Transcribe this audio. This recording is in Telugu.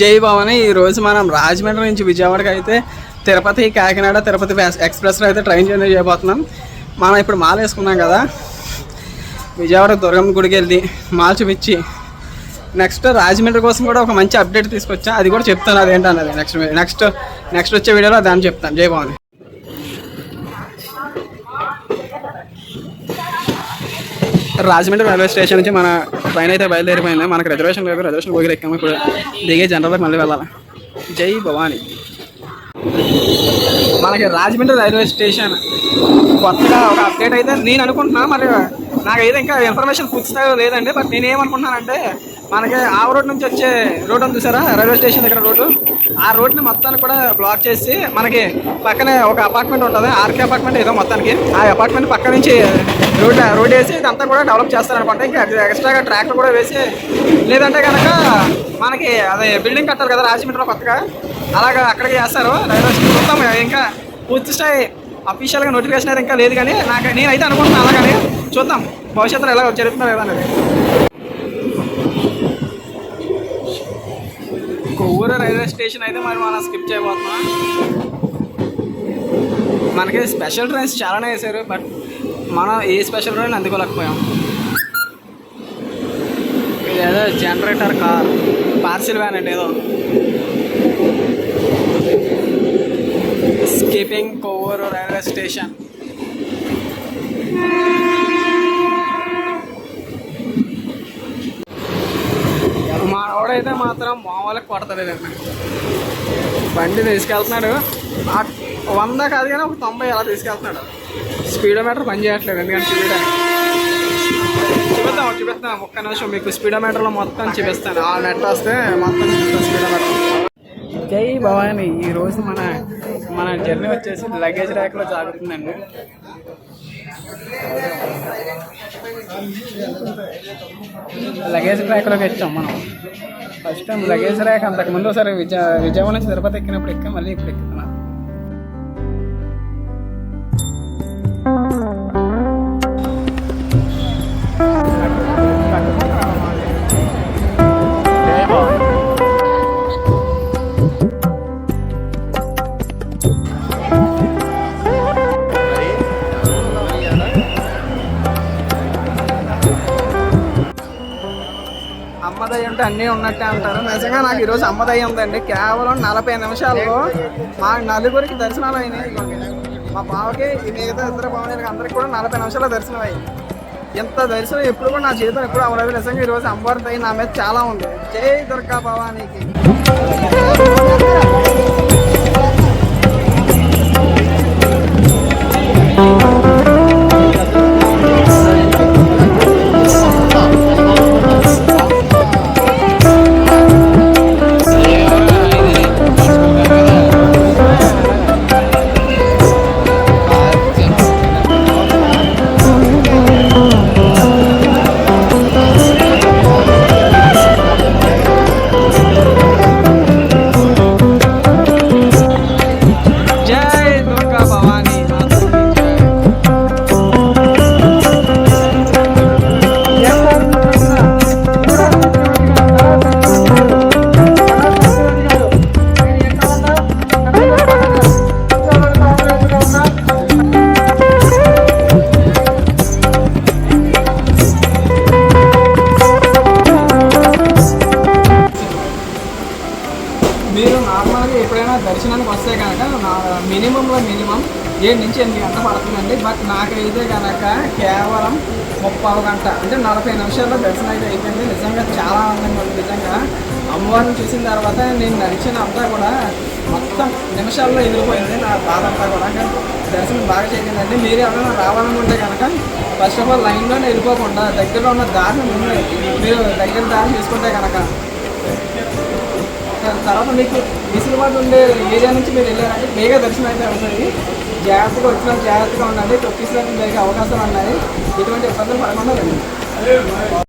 జై భవాని. ఈరోజు మనం రాజమండ్రి నుంచి విజయవాడకి అయితే తిరుపతి కాకినాడ తిరుపతి ఎక్స్ప్రెస్లో అయితే ట్రైన్ జర్నీ చేయబోతున్నాం. మనం ఇప్పుడు మాల వేసుకున్నాం కదా. విజయవాడ దుర్గమ్మ గుడికి వెళ్ళి మాల చూపించి నెక్స్ట్ రాజమండ్రి కోసం కూడా ఒక మంచి అప్డేట్ తీసుకొచ్చా? అది కూడా చెప్తాను అదేంటన్నది. నెక్స్ట్ నెక్స్ట్ నెక్స్ట్ వచ్చే వీడియోలో దాన్ని చెప్తాను. జై భవాని. రాజమండ్రి రైల్వే స్టేషన్ నుంచి మన ట్రైన్ అయితే బయలుదేరిపోయింది. మనకు రిజర్వేషన్ లేదు. రిజర్వేషన్ పోయి ఎక్కాము. ఇప్పుడు దిగే జనరల్కి మళ్ళీ వెళ్ళాలి. జై భవాని. మనకి రాజమండ్రి రైల్వే స్టేషన్ కొత్తగా ఒక అప్డేట్ అయితే నేను అనుకుంటున్నా. మరి నాకైతే ఇంకా ఇన్ఫర్మేషన్ పుచ్చుతాయో లేదండి. బట్ నేనేమనుకుంటున్నానంటే మనకి ఆ రోడ్ నుంచి వచ్చే రోడ్ ఉంది చూసారా? రైల్వే స్టేషన్ దగ్గర రోడ్డు. ఆ రోడ్ని మొత్తాన్ని కూడా బ్లాక్ చేసి మనకి పక్కనే ఒక అపార్ట్మెంట్ ఉంటుంది. ఆర్కే అపార్ట్మెంట్ ఏదో మొత్తానికి. ఆ అపార్ట్మెంట్ పక్క నుంచి రోడ్ రోడ్ వేసి ఇదంతా కూడా డెవలప్ చేస్తారనమాట ఇంకా ఎక్స్ట్రాగా ట్రాక్టర్ కూడా వేసి లేదంటే కనుక మనకి అదే బిల్డింగ్ కట్టారు కదా రాజమండ్రిలో కొత్తగా. అలాగా అక్కడికి చేస్తారు. రైల్వే స్టేషన్ మొత్తం ఇంకా పూర్తి స్థాయి అఫీషియల్గా నోటిఫికేషన్ అయితే ఇంకా లేదు కానీ నాకు నేనైతే అనుకుంటున్నాను అలాగని చూద్దాం. భవిష్యత్తులో ఎలా జరుగుతుందో లేదా అనేది. కొవ్వూరు రైల్వే స్టేషన్ అయితే మరి మనం స్కిప్ చేయబోతున్నాం. మనకి స్పెషల్ ట్రైన్స్ చాలానే వేసారు బట్ మనం ఏ స్పెషల్ ట్రైన్ అందుకోలేకపోయాం. ఇదేదో జనరేటర్ కార్ పార్సిల్ వ్యాన్ అండి ఏదో. స్కిపింగ్ కొవ్వూరు రైల్వే స్టేషన్. అయితే మాత్రం మామూలుగా కొడతలేదండి బండి తీసుకెళ్తున్నాడు. వంద కాదు కానీ ఒక తొంభై అలా తీసుకెళ్తున్నాడు. స్పీడోమీటర్ పని చేయట్లేదు ఎందుకంటే చూడడానికి. చూపిద్దాం చూపిస్తాం ఒక్క నిమిషం మీకు స్పీడోమీటర్లో మొత్తం చూపిస్తాను. ఆ నెట్ వస్తే మొత్తం చూపిస్తాను స్పీడోమీటర్ జై భవాని. ఈ రోజు మన మన జర్నీ వచ్చేసి లగేజ్ ర్యాక్లో జాగుతుందండి లగేజ్ ర్యాక్లోకి వచ్చాం మనం. ఫస్ట్ టైం లగేజ్ ర్యాక్ అంతకు ముందు ఒకసారి విజయ విజయవాడ నుంచి తిరుపతి ఎక్కినప్పుడు ఎక్కాం మళ్ళీ ఇప్పుడు ఎక్కుతున్నా ఉన్నట్టు అన్నీ ఉన్నట్టే అంటారు. నిజంగా నాకు ఈరోజు అమ్మదయ్య ఉందండి కేవలం నలభై నిమిషాల్లో మా నలుగురికి దర్శనాలు అయినాయి. మా బావకి ఈ మిగతా ఇద్దరు బావకి అందరికి కూడా నలభై నిమిషాల దర్శనం అయ్యింది ఇంత దర్శనం ఎప్పుడు కూడా నా జీవితం ఎప్పుడు అవ్వలేదు. నిజంగా ఈరోజు అమ్మవారి దయ నా మీద చాలా ఉంది. జై దుర్గా భవానీకి. దర్శనానికి వస్తే కనుక నా మినిమంలో మినిమం ఏడు నుంచి ఎనిమిది గంటలు పడుతుందండి. బట్ నాకైతే కనుక కేవలం ముప్పై గంట అంటే నలభై నిమిషాల్లో దర్శనం అయితే అయిపోయింది. నిజంగా చాలా ఆనందంగా ఉంది. నిజంగా అమ్మవారిని చూసిన తర్వాత నేను నడిచిన అంతా కూడా మొత్తం నిమిషాల్లో ఎదిరిపోయింది నా బాధ అంతా కూడా. దర్శనం బాగా చేసిందండి మీరు ఎవరైనా రావాలనుకుంటే కనుక ఫస్ట్ ఆఫ్ ఆల్ లైన్లోనే వెళ్ళిపోకుండా దగ్గరలో ఉన్న దారిని మీరు దగ్గర దారి తీసుకుంటే కనుక తర్వాత మీకు విసులుబాటు ఉండే ఏరియా నుంచి మీరు వెళ్ళారంటే బేగా దర్శనం అయితే అవుతుంది జాగ్రత్తగా వచ్చిన జాగ్రత్తగా ఉండండి. తొక్కిసినట్టు జరిగే అవకాశాలు ఉన్నాయి ఎటువంటి ఇబ్బందులు పడకుండా